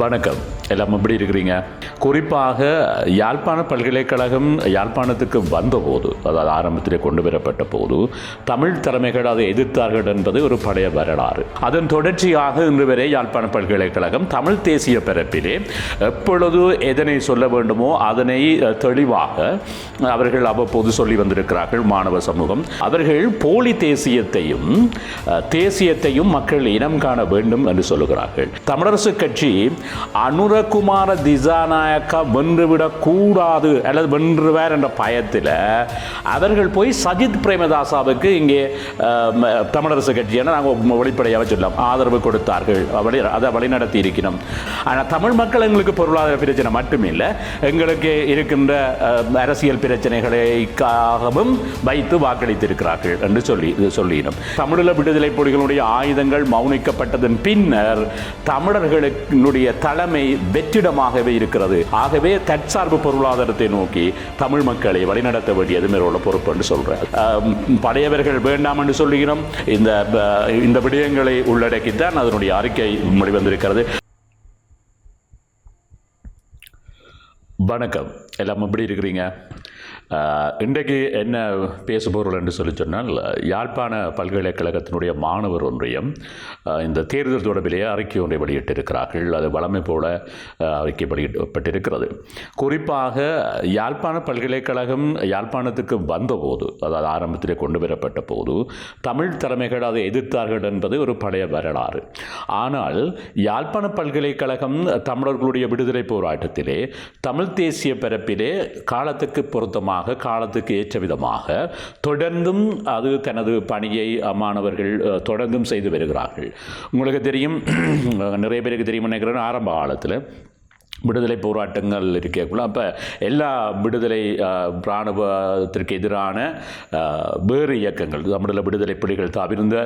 வணக்கம். எல்லாம் எப்படி இருக்கிறீங்க? குறிப்பாக யாழ்ப்பாண பல்கலைக்கழகம் யாழ்ப்பாணத்துக்கு வந்தபோது அதாவது ஆரம்பத்திலே கொண்டு வரப்பட்ட போது தமிழ் தலைமைகள் அதை எதிர்த்தார்கள் என்பது ஒரு பழைய வரலாறு. அதன் தொடர்ச்சியாக இன்று வரை யாழ்ப்பாண பல்கலைக்கழகம் தமிழ் தேசிய பிறப்பிலே எப்பொழுது எதனை சொல்ல வேண்டுமோ அதனை தெளிவாக அவர்கள் அவ்வப்போது சொல்லி வந்திருக்கிறார்கள் மாணவ சமூகம். அவர்கள் போலி தேசியத்தையும் தேசியத்தையும் மக்கள் இனம் காண வேண்டும் என்று சொல்லுகிறார்கள். தமிழரசு கட்சி அனுரகுமார திசாநாயக்கா வென்றுவிடக்கூடாது அல்லது வென்றுவார் என்ற பயத்தில் அவர்கள் போய் சஜித் பிரேமதாசாவுக்கு இங்கே தமிழரசு கட்சி என நாங்கள் வெளிப்படையாக சொல்லலாம் ஆதரவு கொடுத்தார்கள். வழி அதை வழிநடத்தி இருக்கிறோம். ஆனால் தமிழ் மக்கள் எங்களுக்கு பொருளாதார பிரச்சனை மட்டுமில்லை. எங்களுக்கு இருக்கின்ற அரசியல் பிரச்சனைகளைக்காகவும் வைத்து வாக்களித்திருக்கிறார்கள் என்று சொல்லி சொல்லினோம். தமிழீழ விடுதலை புலிகளுடைய ஆயுதங்கள் மௌனிக்கப்பட்டதன் பின்னர் தமிழர்களுடைய தலைமை வெற்றிடமாகவே இருக்கிறது. ஆகவே தற்சார்பு பொருளாதாரத்தை நோக்கி தமிழ் மக்களை வழிநடத்த வேண்டியது மேலோட பொறுப்பு என்று சொல்றேன். படையவர்கள் பழையவர்கள் வேண்டாம் என்று சொல்லுகிறோம். இந்த இந்த விடயங்களை உள்ளடக்கித்தான் அதனுடைய அறிக்கை முடிவந்திருக்கிறது வணக்கம். எல்லாம் எப்படி இருக்கிறீங்க? இன்றைக்கு என்ன பேச போகிறோம் என்று சொல்லி சொன்னால் யாழ்ப்பாண பல்கலைக்கழகத்தினுடைய மாணவர் ஒன்றியம் இந்த தேர்தல் தொடர்பிலேயே அறிக்கை ஒன்றை வெளியிட்டிருக்கிறார்கள். அது வளமை போல அறிக்கை வெளியிடப்பட்டிருக்கிறது. குறிப்பாக யாழ்ப்பாண பல்கலைக்கழகம் யாழ்ப்பாணத்துக்கு வந்தபோது அதாவது ஆரம்பத்திலே கொண்டு வரப்பட்ட போது தமிழ் தலைமைகள் அதை எதிர்த்தார்கள் என்பது ஒரு பழைய வரலாறு. ஆனால் யாழ்ப்பாண பல்கலைக்கழகம் தமிழர்களுடைய விடுதலை போராட்டத்திலே தமிழ் தேசிய பரப்பிலே காலத்துக்கு பொருத்தமாக காலத்துக்கு ஏற்ற விதமாக தொடர்ந்தும் அது தனது பணியை மாணவர்கள் தொடர்ந்தும் செய்து வருகிறார்கள். உங்களுக்கு தெரியும் நிறைய பேருக்கு தெரியும் நினைக்கிறேன் ஆரம்ப காலத்தில் விடுதலை போராட்டங்கள் இருக்கக்குள்ள அப்போ எல்லா விடுதலை இராணுவத்திற்கு எதிரான வேறு இயக்கங்கள் தமிழில் விடுதலை புலிகள் தவிர்ந்த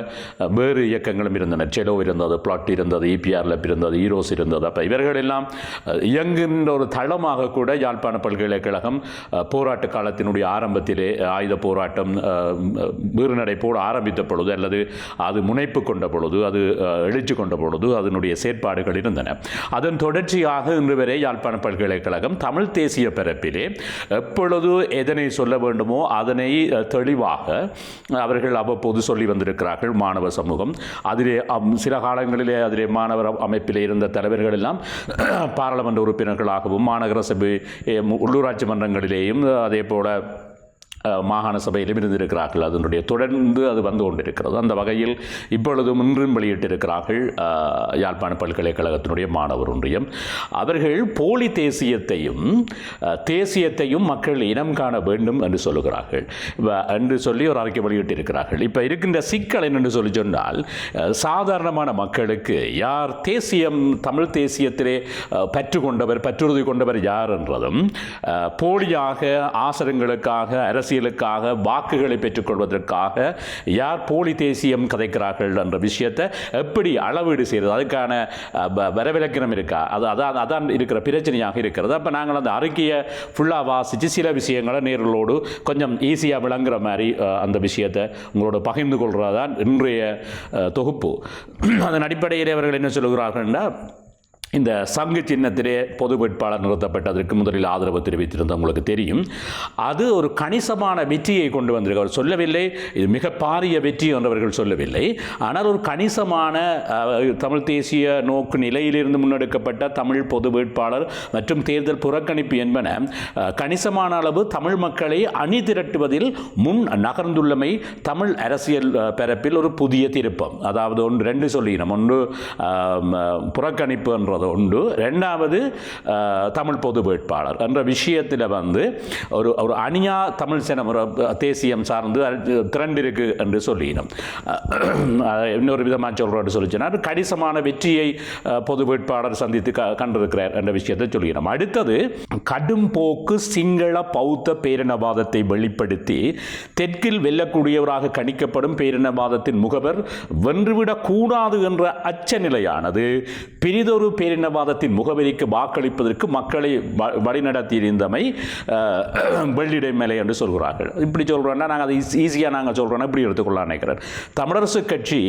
வேறு இயக்கங்களும் இருந்தன. செலோ இருந்தது பிளாட் இருந்தது இபிஆரில் இருந்தது ஈரோஸ் இருந்தது. அப்போ இவர்கள் எல்லாம் இயங்குகின்ற ஒரு தளமாக கூட யாழ்ப்பாண பல்கலைக்கழகம் போராட்ட காலத்தினுடைய ஆரம்பத்திலே ஆயுத போராட்டம் வீறுநடை போட ஆரம்பித்த பொழுது அல்லது அது முனைப்பு கொண்ட பொழுது அது எழுச்சி கொண்ட பொழுது அதனுடைய செயற்பாடுகள் இருந்தன. அதன் தொடர்ச்சியாக இன்று வரை யாழ்ப்பாண பல்கலைக்கழகம் தமிழ் தேசிய பரப்பிலே எப்பொழுது எதனை சொல்ல வேண்டுமோ அதனை தெளிவாக அவர்கள் அவ்வப்போது சொல்லி வந்திருக்கிறார்கள் மாணவ சமூகம். அதிலே அம், சில காலங்களிலே அதிலே மாணவர் அமைப்பிலே இருந்த தலைவர்கள் எல்லாம் பாராளுமன்ற உறுப்பினர்களாகவும் மாநகர சபை உள்ளூராட்சி மன்றங்களிலேயும் அதே போல மாகாண சபையிலும் இருந்திருக்கிறார்கள். அதனுடைய தொடர்ந்து அது வந்து கொண்டிருக்கிறது. அந்த வகையில் இப்பொழுதும் இன்றும் வெளியிட்டிருக்கிறார்கள் யாழ்ப்பாண பல்கலைக்கழகத்தினுடைய மாணவர் ஒன்றியம். அவர்கள் போலி தேசியத்தையும் தேசியத்தையும் மக்கள் இனம் காண வேண்டும் என்று சொல்லுகிறார்கள். வ- என்று சொல்லி ஒரு அறிக்கை வெளியிட்டிருக்கிறார்கள். இப்போ இருக்கின்ற சிக்கல் என்னென்று சொல்லி சொன்னால் சாதாரணமான மக்களுக்கு யார் தேசியம் தமிழ் தேசியத்திலே பற்று கொண்டவர் பற்றுறுதி கொண்டவர் யார் என்றதும் போலியாக போலியாக ஆசனங்களுக்காக அரசியலுக்காக வாக்குகளை பெற்றுக்கொள்வதற்காக யார் போலி தேசியம் கதைக்கிறார்கள் என்ற விஷயத்தை எப்படி அளவீடு செய்கிறது அதுக்கான வ- வரவிலக்கணம் இருக்கா? அது அதான் அதான் இருக்கிற பிரச்சனையாக இருக்கிறது. அப்போ நாங்கள் அந்த அறிக்கையை ஃபுல்லாக வாசித்து சில விஷயங்களை நேர்களோடு கொஞ்சம் ஈஸியாக விளங்குற மாதிரி அந்த விஷயத்தை உங்களோட பகிர்ந்து கொள்கிறதான் இன்றைய தொகுப்பு. அதன் அடிப்படையில் அவர்கள் என்ன சொல்கிறார்கள்னா இந்த சங்கு சின்னத்திலே பொது வேட்பாளர் நிறுத்தப்பட்டதற்கு முதலில் ஆதரவு தெரிவித்திருந்த உங்களுக்கு தெரியும். அது ஒரு கணிசமான வெற்றியை கொண்டு வந்திருக்கு. அவர் சொல்லவில்லை. இது மிக பாரிய வெற்றி என்றவர்கள் சொல்லவில்லை. ஆனால் ஒரு கணிசமான தமிழ் தேசிய நோக்கு நிலையிலிருந்து முன்னெடுக்கப்பட்ட தமிழ் பொது வேட்பாளர் மற்றும் தேர்தல் புறக்கணிப்பு என்பன கணிசமான அளவு தமிழ் மக்களை அணி திரட்டுவதில் முன் நகர்ந்துள்ளமை தமிழ் அரசியல் பரப்பில் ஒரு புதிய திருப்பம். அதாவது ஒன்று ரெண்டு சொல்லினோம் ஒன்று புறக்கணிப்பு என்றது உண்டு. ரெண்டாவது தமிழ் பொது வேட்பாளர் என்ற விஷயத்தில் வந்து ஒரு ஒரு அணியா தமிழ் சினம் ஒரு தேசியம் சார்ந்து திரண்டிருக்கு என்று சொல்லினோம். இன்னொரு விதமாக சொல்கிறோன்னு சொல்லிச்சுன்னா கணிசமான வெற்றியை பொது வேட்பாளர் சந்தித்து க கண்டிருக்கிறார் என்ற விஷயத்தை சொல்லினோம். அடுத்தது கடும் போக்கு சிங்கள பௌத்த பேரினவாதத்தை வெளிப்படுத்தி தெற்கில் வெல்லக்கூடியவராக கணிக்கப்படும் பேரினவாதத்தின் முகவர் வென்றுவிடக்கூடாது என்ற அச்ச நிலையானது பேர் பேரின பேரினவாதத்தின் முகவரிக்கு வாக்களிப்பதற்கு மக்களை வ- வழிநடத்தியிருந்தமை வெள்ளிடை மேலே என்று சொல்கிறார்கள். இப்படி சொல்கிறோன்னா நாங்கள் அதை ஈஸியாக நாங்கள் சொல்கிறோன்னா இப்படி எடுத்துக்கொள்ள நினைக்கிறேன் தமிழரசு கட்சி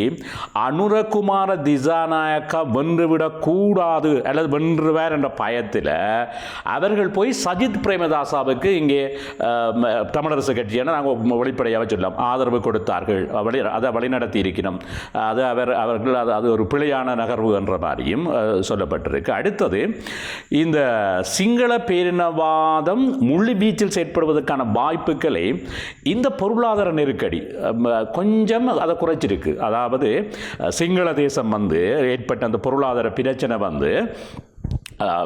அனுரகுமார திசாநாயக்கா வென்றுவிடக்கூடாது அல்லது வென்றுவார் என்ற பயத்தில் அவர்கள் போய் சஜித் பிரேமதாசாவுக்கு இங்கே அஹ், தமிழரசு கட்சியான நாங்கள் வெளிப்படையாக சொல்லலாம். ஆதரவு கொடுத்தார்கள். வழி அதை வழிநடத்தி இருக்கிறோம் அது அவர் அவர்கள் அது அது ஒரு பிழையான நகர்வு என்ற மாதிரியும் சொல்ல சொல்லப்பட்டிருக்கு அடுத்தது இந்த சிங்கள பேரினவாதம் முள்ளு பீச்சில் செயற்படுவதற்கான வாய்ப்புகளை இந்த பொருளாதார நெருக்கடி கொஞ்சம் அதை குறைச்சிருக்கு. அதாவது சிங்கள தேசம் வந்து ஏற்பட்ட அந்த பொருளாதார பிரச்சனை வந்து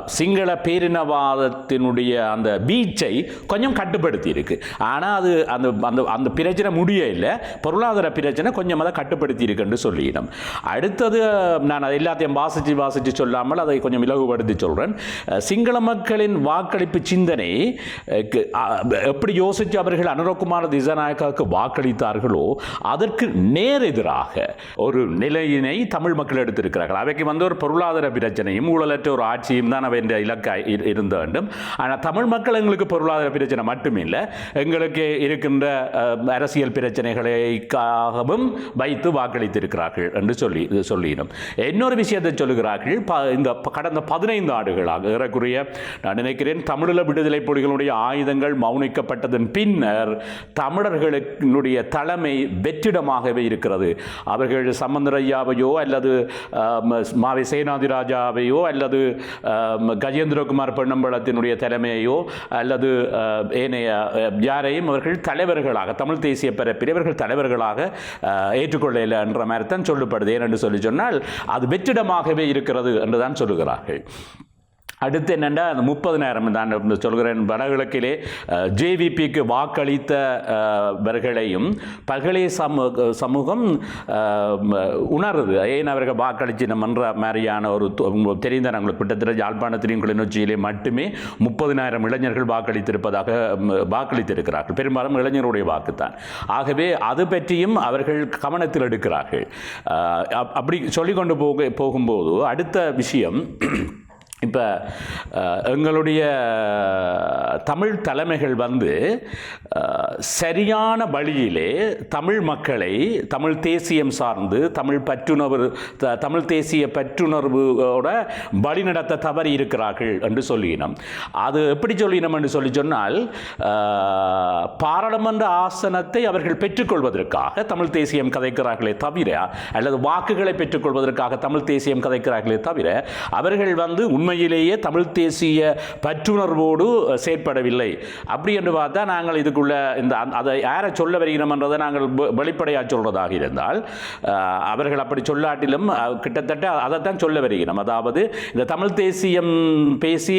சிங்கள பேரினவாதத்தினுடைய அந்த பீச்சை கொஞ்சம் கட்டுப்படுத்தி இருக்கு ஆனால் அது அந்த அந்த அந்த பிரச்சனை முடிய இல்லை பொருளாதார பிரச்சனை கொஞ்சம் அதை கட்டுப்படுத்தி இருக்குன்னு சொல்லிடும் அடுத்தது நான் அதை எல்லாத்தையும் வாசித்து வாசித்து சொல்லாமல் அதை கொஞ்சம் இலகுபடுத்தி சொல்கிறேன் சிங்கள மக்களின் வாக்களிப்பு சிந்தனை எப்படி யோசித்து அவர்கள் அனுரகுமார திசநாயக்காவுக்கு வாக்களித்தார்களோ அதற்கு நேர் எதிராக ஒரு நிலையினை தமிழ் மக்கள் எடுத்திருக்கிறார்கள். அவைக்கு வந்து ஒரு பொருளாதார பிரச்சனையும் ஊழலற்ற ஒரு ஆட்சியும் தான் அவை இலக்காய் இரு- இருந்த வேண்டும் ஆனால் தமிழ் மக்கள் எங்களுக்கு பொருளாதார பிரச்சனை மட்டுமில்லை எங்களுக்கு இருக்கின்ற அரசியல் பிரச்சனைகளுக்காகவும் வைத்து வாக்களித்திருக்கிறார்கள் என்று சொல்லி சொல்லிடும் இன்னொரு விஷயத்தை சொல்லுகிறார்கள் ப- இந்த கடந்த பதினைந்து ஆண்டுகளாக ஏறக்குறைய நான் நினைக்கிறேன் தமிழீழ விடுதலை புலிகளுடைய ஆயுதங்கள் மௌனிக்கப்பட்டதன் பின்னர் தமிழர்களுடைய தலைமை வெற்றிடமாகவே இருக்கிறது அவர்கள் சம்பந்தரையாவையோ அல்லது மாவை சேனாதிராஜாவையோ அல்லது கஜேந்திரகுமார் பொன்னம்பலத்தினுடைய தலைமையோ அல்லது ஏனைய யாரையும் அவர்கள் தலைவர்களாக தமிழ் தேசிய பரப்பில் இவர்கள் தலைவர்களாக ஏற்றுக்கொள்ள இல்லை என்ற மாதிரி தான் சொல்லப்படுது ஏனென்று சொல்லி சொன்னால் அது வெற்றிடமாகவே இருக்கிறது என்று தான் சொல்லுகிறார்கள். அடுத்து என்னென்னா அந்த முப்பதினாயிரம் நான் சொல்கிறேன். வடகிழக்கிலே ஜேவிபிக்கு வாக்களித்த அஹ், பல்கலை சமூக சமூகம் அஹ், உணருது. ஏன் அவர்கள் வாக்களிச்சினம்ன்ற மாதிரியான ஒரு தெரிந்த நாங்கள் கிட்டத்தட்ட யாழ்ப்பாணத்திலையும் கிளிநொச்சியிலே மட்டுமே முப்பதினாயிரம் இளைஞர்கள் வாக்களித்திருப்பதாக வாக்களித்திருக்கிறார்கள். பெரும்பாலும் இளைஞருடைய வாக்குத்தான். ஆகவே அது பற்றியும் அவர்கள் கவனத்தில் எடுக்கிறார்கள். அப்படி சொல்லிக்கொண்டு போக போகும்போது அடுத்த விஷயம் இப்போ எங்களுடைய தமிழ் தலைமைகள் வந்து சரியான வழியிலே தமிழ் மக்களை தமிழ் தேசியம் சார்ந்து தமிழ் பற்றுணர்வு த- தமிழ் தேசிய பற்றுணர்வோட வழிநடத்த தவறி இருக்கிறார்கள் என்று சொல்லினோம். அது எப்படி சொல்லினோம் என்று சொல்லி சொன்னால் பாராளுமன்ற ஆசனத்தை அவர்கள் பெற்றுக்கொள்வதற்காக தமிழ் தேசியம் கதைக்கிறார்களே தவிர அல்லது வாக்குகளை பெற்றுக்கொள்வதற்காக தமிழ் தேசியம் கதைக்கிறார்களே தவிர அவர்கள் வந்து உண்மையிலேயே தமிழ் தேசிய பற்றுணர்வோடு செயற்படவில்லை. அப்படி என்று பார்த்தா நாங்கள் இதுக்குள்ள இந்த அதை யாரை சொல்ல வருகிறோம் என்றதை நாங்கள் வெளிப்படையாக சொல்வதாக இருந்தால் அவர்கள் அப்படி சொல்லாட்டிலும் கிட்டத்தட்ட அதைத்தான் சொல்ல வருகிறோம். அதாவது இந்த தமிழ் தேசியம் பேசி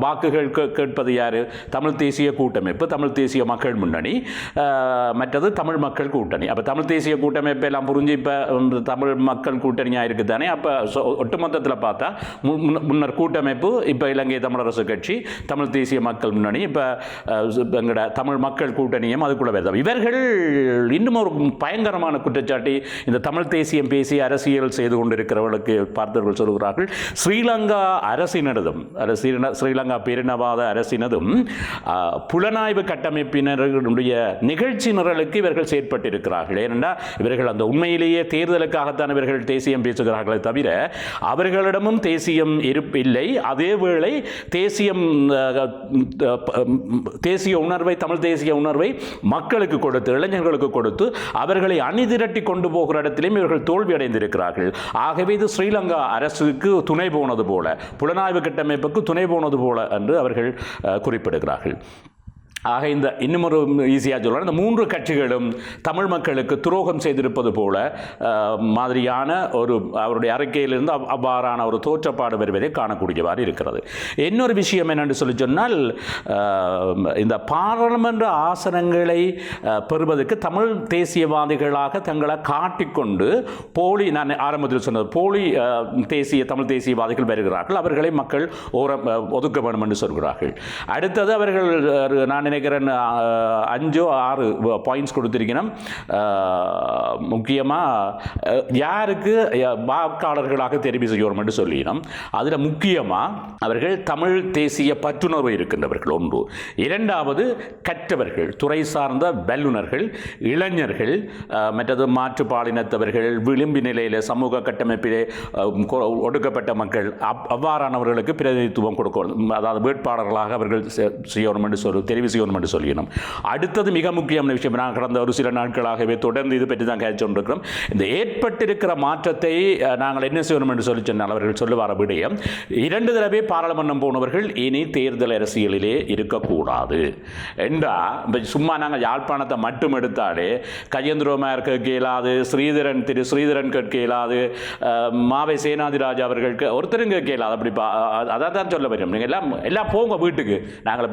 வாக்குகள் கேட்பது யார்? தமிழ் தேசிய கூட்டமைப்பு தமிழ் தேசிய மக்கள் முன்னணி மற்றது தமிழ் மக்கள் கூட்டணி. அப்போ தமிழ் தேசிய கூட்டமைப்பு எல்லாம் புரிஞ்சு இப்போ தமிழ் மக்கள் கூட்டணியாக இருக்குது தானே அப்போ ஒட்டுமொத்தத்தில் பார்த்தா மு- முன்னர் கூட்டமைப்பு இப்போ இலங்கை தமிழரசு கட்சி தமிழ் தேசிய மக்கள் முன்னணி இப்போ எங்களோட தமிழ் மக்கள் கூட்டணியும் அதுக்குள்ளே வருது இவர்கள் இன்னும் ஒரு பயங்கரமான குற்றச்சாட்டி இந்த தமிழ் தேசியம் பேசி அரசியல் செய்து கொண்டிருக்கிறவர்களுக்கு பார்த்தவர்கள் சொல்கிறார்கள் ஸ்ரீலங்கா அரசினதும் அது ஸ்ரீலங்கா பேரினவாத அரசினதும் புலனாய்வு கட்டமைப்பினர்களுடைய நிகழ்ச்சி நிரலுக்கு இவர்கள் செயற்பட்டிருக்கிறார்கள். ஏனென்றால் இவர்கள் அந்த உண்மையிலேயே தேர்தலுக்காகத்தான் இவர்கள் தேசியம் பேசுகிறார்களே தவிர அவர்களிடமும் தேசியம் இருப்பில்லை. அதேவேளை தேசியம் தேசிய உணர்வை தமிழ் தேசிய உணர்வை மக்களுக்கு கொடுத்து இளைஞர்களுக்கு கொடுத்து அவர்களை அணிதிரட்டி கொண்டு போகிற இடத்திலும் இவர்கள் தோல்வி அடைந்திருக்கிறார்கள். ஆகவே இது ஸ்ரீலங்கா அரசுக்கு துணை போனது போல புலனாய்வு கட்டமைப்புக்கு துணை போனது போல என்று அவர்கள் குறிப்பிடுகிறார்கள். ஆக இந்த இன்னும் ஒரு ஈஸியாக சொல்லலாம். இந்த மூன்று கட்சிகளும் தமிழ் மக்களுக்கு துரோகம் செய்திருப்பது போல மாதிரியான ஒரு அவருடைய அறிக்கையிலிருந்து அவ்வாறான ஒரு தோற்றப்பாடு வருவதை காணக்கூடியவாறு இருக்கிறது. இன்னொரு விஷயம் என்னென்று சொல்லி சொன்னால் இந்த பாராளுமன்ற ஆசனங்களை பெறுவதற்கு தமிழ் தேசியவாதிகளாக தங்களை காட்டிக்கொண்டு போலி நான் ஆரம்பத்தில் சொன்னது போலி தேசிய தமிழ் தேசியவாதிகள் வருகிறார்கள். அவர்களை மக்கள் ஓரம் ஒதுக்க வேண்டும் என்று சொல்கிறார்கள். அடுத்தது அவர்கள் நான் நினைக்கிறேன் அஞ்சோ ஆறு பாயிண்ட்ஸ் கொடுத்துருக்கணும். முக்கியமாக யாருக்கு வாக்காளர்களாக தெரிவு செய்யணும்னு என்று சொல்லினோம். அதில் முக்கியமாக அவர்கள் தமிழ் தேசிய பற்றுணர்வு இருக்கின்றவர்கள். ஒன்று. இரண்டாவது கற்றவர்கள் துறை சார்ந்த வல்லுநர்கள் இளைஞர்கள் மற்றது மாற்றுப்பாலினத்தவர்கள் விளிம்பு நிலையில் சமூக கட்டமைப்பிலே ஒடுக்கப்பட்ட மக்கள் அவ்வாறானவர்களுக்கு பிரதிநிதித்துவம் கொடுக்கணும். அதாவது வேட்பாளர்களாக அவர்கள் செய்யணும் என்று சொல்லி தெரிவு செய்யணும் என்று சொல்லிடணும் அடுத்தது மிக முக்கியமான விஷயம் நான் கடந்த ஒரு சில நாட்களாகவே தொடர்ந்து இது பற்றி தான் கேட்டு கொண்டிருக்கிறோம் இந்த ஏற்பட்டிருக்கிற மாற்றத்தை நாங்கள் என்ன செய்யணும் என்று சொல்லி சொன்னால் அவர்கள் சொல்லுவார விடயம் இரண்டு தடவை பாராளுமன்றம் போனவர்கள் இனி தேர்தல் அரசியலிலே இருக்கக்கூடாது. என்றா சும்மா நாங்கள் யாழ்ப்பாணத்தை மட்டும் எடுத்தாலே கஜேந்திரமார் கேட்க இயலாது ஸ்ரீதரன் திரு ஸ்ரீதரன் கேட்க இயலாது மாவை சேனாதிராஜ் அவர்களுக்கு ஒருத்தரும் கேட்க இயலாது அப்படி அதான் தான் சொல்ல வரும் நீங்கள் எல்லாம் எல்லாம் போங்க வீட்டுக்கு. நாங்கள்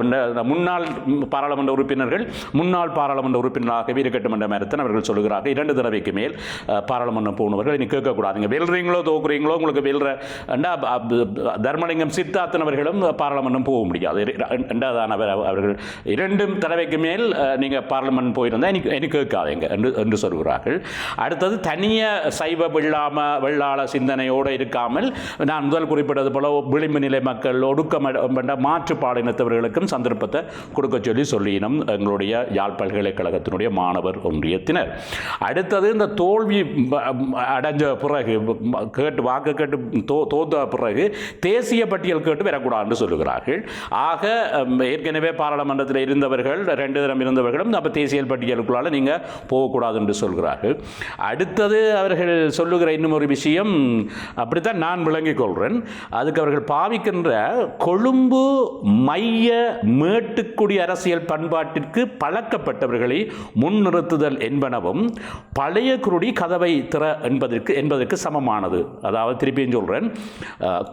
முன்னாள் பாராளுமன்ற உறுப்பினர்கள் முன்னாள் பாராளுமன்ற உறுப்பினராகவே இருக்கட்டும் என்ற அவர்கள் சொல்கிறார்கள் இரண்டு தடவைக்கு மேல் பாராளுமன்றம் போனவர்கள் இனி கேட்கக்கூடாதுங்க. வெல்றீங்களோ தோக்குறீங்களோ உங்களுக்கு வெல்ற தர்மலிங்கம் சித்தார்த்தன் அவர்களும் பாராளுமன்றம் போக முடியாது. ரெண்டாவதான அவர்கள் இரண்டும் தடவைக்கு மேல் நீங்கள் பாராளுமன்றம் போயிருந்தால் எனக்கு எனக்கு கேட்காதீங்க என்று என்று சொல்கிறார்கள். அடுத்தது தனிய சைவ வெள்ளாம வெள்ளாள சிந்தனையோடு இருக்காமல் நான் முதல் குறிப்பிட்டது போல விளிம்பு நிலை மக்கள் ஒடுக்கமட மாற்றுப்பாடு இனத்தவர்களுக்கும் சந்தர்ப்பத்தை கொடுக்க சொல்லி சொல்லினோம் எங்களுடைய யாழ் பல்கலைக்கழகத்தினுடைய மாணவர் ஒன்றியத்தினர். அடுத்தது இந்த தோல்வி அடைஞ்ச பிறகு கேட்டு வாக்கு கேட்டு தோ தோத்த பிறகு தேசிய பட்டியல் கேட்டு வரக்கூடாதுன்னு சொல்லுகிறார்கள். ஆக ஏற்கனவே பாராளுமன்றத்தில் இருந்தவர்கள் ரெண்டு தரம் இருந்தவர்களும் அப்போ தேசிய பட்டியலுக்குள்ளால் நீங்கள் போகக்கூடாது என்று சொல்கிறார்கள். அடுத்தது அவர்கள் சொல்லுகிற இன்னும் ஒரு விஷயம் அப்படித்தான் நான் விளங்கிக் கொள்கிறேன் அதுக்கு அவர்கள் பாவிக்கின்ற கொழும்பு மைய மேட்டுக்குடி அரசியல் பண்பாட்டிற்கு பழக்கப்பட்டவர்களை முன்னிறுத்துதல் என்பனவும் பழைய குருடி கதவை திற என்பதற்கு என்பதற்கு சமமானது. அதாவது திருப்பியும் சொல்கிறேன்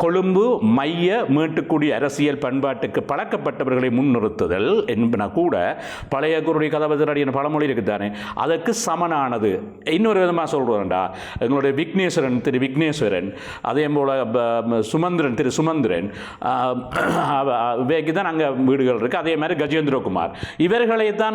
கொழும்பு மைய மீட்டுக்குடி அரசியல் பண்பாட்டுக்கு பழக்கப்பட்டவர்களை முன்னிறுத்துதல் என்பன கூட பழைய குருடி கதவை திறன் என்ற பழமொழி இருக்குதானே? அதற்கு சமனானது. இன்னொரு விதமாக சொல்கிறேன்டா எங்களுடைய விக்னேஸ்வரன் திரு விக்னேஸ்வரன் அதே போல் சுமந்திரன் திரு சுமந்திரன் வேகி தான் அங்கே வீடுகள் இருக்குது அதே மாதிரி கஜேந்திர கஜேந்திரகுமார் இவர்களை தான்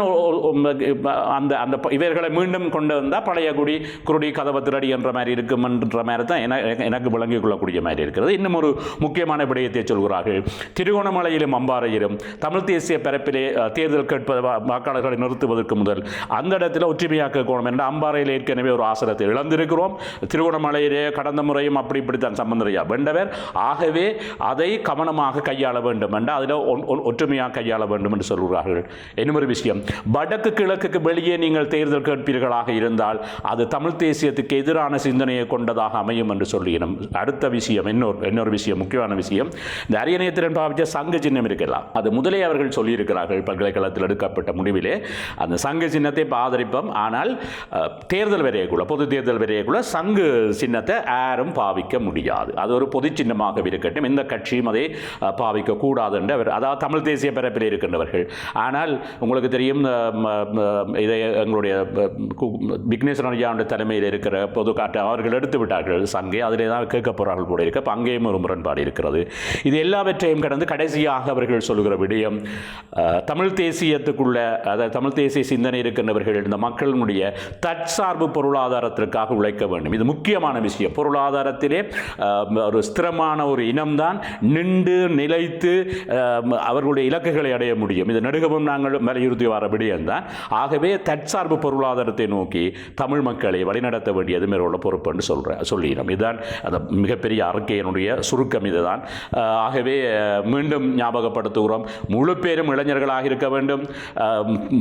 அந்த அந்த இவர்களை மீண்டும் கொண்டு வந்தால் பழைய குடி குருடி கதவை திரடி என்ற மாதிரி இருக்கும்ன்ற மாதிரி தான் என எனக்கு விளங்கிக் கொள்ளக்கூடிய மாதிரி இருக்கிறது. இன்னும் ஒரு முக்கியமான விடயத்தை சொல்கிறார்கள். திருகோணமலையிலும் அம்பாறையிலும் தமிழ் தேசிய பரப்பிலே தேர்தல் கேட்பது வா- வாக்காளர்களை நிறுத்துவதற்கு முதல் அந்த இடத்துல ஒற்றுமையாக்க கோணம் என்ற அம்பாறையில் ஏற்கனவே ஒரு ஆசிரத்தை இழந்திருக்கிறோம். திருகோணமலையிலே கடந்த முறையும் அப்படி இப்படித்தான் சம்பந்தரையா வேண்டவர். ஆகவே அதை கவனமாக கையாள வேண்டும் என்று அதில் ஒன்- ஒற்றுமையாக கையாள வேண்டும் என்று கூறுகிறார்கள். இன்னும் ஒரு விஷயம். வடக்கு கிழக்குக்கு வெளியே நீங்கள் தேர்தல் கேட்பீர்களாக இருந்தால் அது தமிழ் தேசியத்துக்கு எதிரான சிந்தனையை கொண்டதாக அமையும் என்று சொல்லுகிறோம் அடுத்த விஷயம் இன்னொரு இன்னொரு விஷயம் முக்கியமான விஷயம். இந்த அரியணையத்திறன் பாவிச்ச சங்க சின்னம் இருக்கலாம். அது முதலே அவர்கள் சொல்லியிருக்கிறார்கள் பல்கலைக்கழகத்தில் எடுக்கப்பட்ட முடிவிலே. அந்த சங்க சின்னத்தை பாதரிப்போம் ஆதரிப்போம். ஆனால் தேர்தல் வரையக்குள்ள பொது தேர்தல் வரையக்குள்ள சங்கு சின்னத்தை யாரும் பாவிக்க முடியாது. அது ஒரு பொது சின்னமாக இருக்கட்டும். எந்த கட்சியும் அதை பாவிக்கக்கூடாது பாவிக்க கூடாது என்று அவர் அதாவது தமிழ் தேசிய பரப்பில் இருக்கின்றவர்கள். ஆனால் உங்களுக்கு தெரியும் இதை எங்களுடைய விக்னேஸ்வரன் ஐயாவுடைய தலைமையில் இருக்கிற பொது காட்டு அவர்கள் எடுத்து விட்டார்கள். சங்கே அதிலே தான் கேட்க போகிறார்கள் கூட இருக்க. அப்போ அங்கேயும் ஒரு முரண்பாடு இருக்கிறது. இது எல்லாவற்றையும் கடந்து கடைசியாக அவர்கள் சொல்லுகிற விடயம் தமிழ் தேசியத்துக்குள்ள அதாவது தமிழ் தேசிய சிந்தனை இருக்கின்றவர்கள் இந்த மக்களினுடைய தற்சார்பு பொருளாதாரத்திற்காக உழைக்க வேண்டும். இது முக்கியமான விஷயம். பொருளாதாரத்திலே ஒரு ஸ்திரமான ஒரு இனம்தான் நின்று நிலைத்து அவர்களுடைய இலக்குகளை அடைய முடியும். இது நெடுகவும் நாங்கள் வலியுறுத்தி வர விடயம்தான் ஆகவே தற்சார்பு பொருளாதாரத்தை நோக்கி தமிழ் மக்களை வழிநடத்த வேண்டியது மேற்கொள்ள பொறுப்பு என்று சொல்கிறேன் சொல்லிடும் இதுதான் அந்த மிகப்பெரிய அறிக்கையினுடைய சுருக்கம் இதுதான். ஆகவே மீண்டும் ஞாபகப்படுத்துகிறோம். முழு பேரும் இளைஞர்களாக இருக்க வேண்டும்.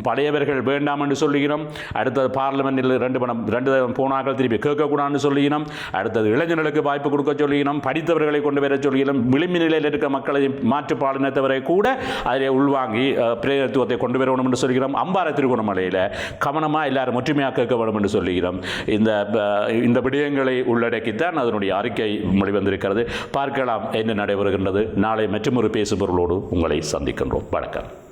பழையவர்கள் வேண்டாம் என்று சொல்லுகிறோம். அடுத்தது பார்லிமெண்ட்டில் ரெண்டு பணம் ரெண்டு போனாக்கள் திருப்பி கேட்கக்கூடாதுன்னு சொல்லுகிறோம். அடுத்தது இளைஞர்களுக்கு வாய்ப்பு கொடுக்க சொல்லுகிறோம். படித்தவர்களை கொண்டு வர சொல்லுகிறோம். விளிம்பு நிலையில் இருக்க மக்களை மாற்று பாலினத்தவரை கூட அதில் உள்வாங்கி அஹ், பிரதிநிதித்துவத்தை கொண்டு வரணும் என்று சொல்கிறோம் அம்பார திருகோணமலையில் கவனமாக எல்லாரும் ஒற்றுமையாக கேட்க வேண்டும் என்று சொல்லுகிறோம். இந்த இந்த விடயங்களை உள்ளடக்கித்தான் அதனுடைய அறிக்கை வெளிவந்திருக்கிறது. பார்க்கலாம் என்ன நடைபெறுகின்றது. நாளை மற்றொரு பேசுபொருளோடு உங்களை சந்திக்கின்றோம். வணக்கம்.